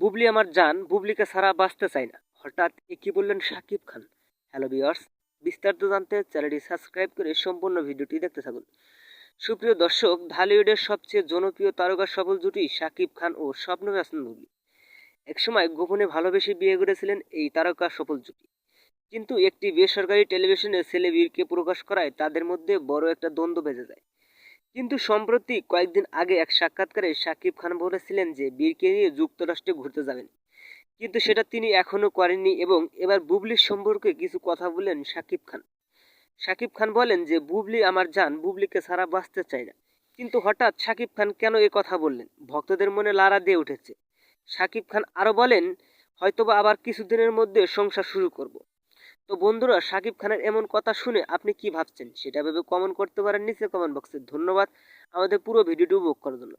বুবলি আমার জান, বুবলিকে ছাড়া বাঁচতে চাই না। হঠাৎ এ বললেন শাকিব খান? হ্যালো বিয়ার্স বিস্তারিত জানতে চ্যানেলটি সাবস্ক্রাইব করে সম্পূর্ণ ভিডিওটি দেখতে থাকুন। সুপ্রিয় দর্শক, ঢালিউডের সবচেয়ে জনপ্রিয় তারকা সফল জুটি শাকিব খান ও স্বপ্ন হাসান বুবলি। একসময় গোপনে ভালোবেসে বিয়ে করেছিলেন এই তারকা সফল জুটি। কিন্তু একটি বেসরকারি টেলিভিশনে ছেলে বীরকে প্রকাশ করায় তাদের মধ্যে বড় একটা দ্বন্দ্ব বেজে যায়। কিন্তু সম্প্রতি কয়েকদিন আগে এক সাক্ষাৎকারে শাকিব খান বলেছিলেন যে বীরকে নিয়ে যুক্তরাষ্ট্রে ঘুরতে যাবেন। কিন্তু সেটা তিনি এখনও করেননি এবং এবার বুবলির সম্পর্কে কিছু কথা বললেন শাকিব খান। শাকিব খান বলেন যে, বুবলি আমার জান, বুবলিকে ছাড়া বাঁচতে চায় না। কিন্তু হঠাৎ শাকিব খান কেন এ কথা বললেন? ভক্তদের মনে লারা দিয়ে উঠেছে। শাকিব খান আরও বলেন, হয়তোবা আবার কিছুদিনের মধ্যে সংসার শুরু করব। তো বন্ধুরা, সাকিব খানের এমন কথা শুনে আপনি কি ভাবছেন? সেটা ভেবে কমেন্ট করতে পারেন নিচে কমেন্ট বক্সে ধন্যবাদ। আমাদের পুরো ভিডিওটি উপভোগ করার জন্য।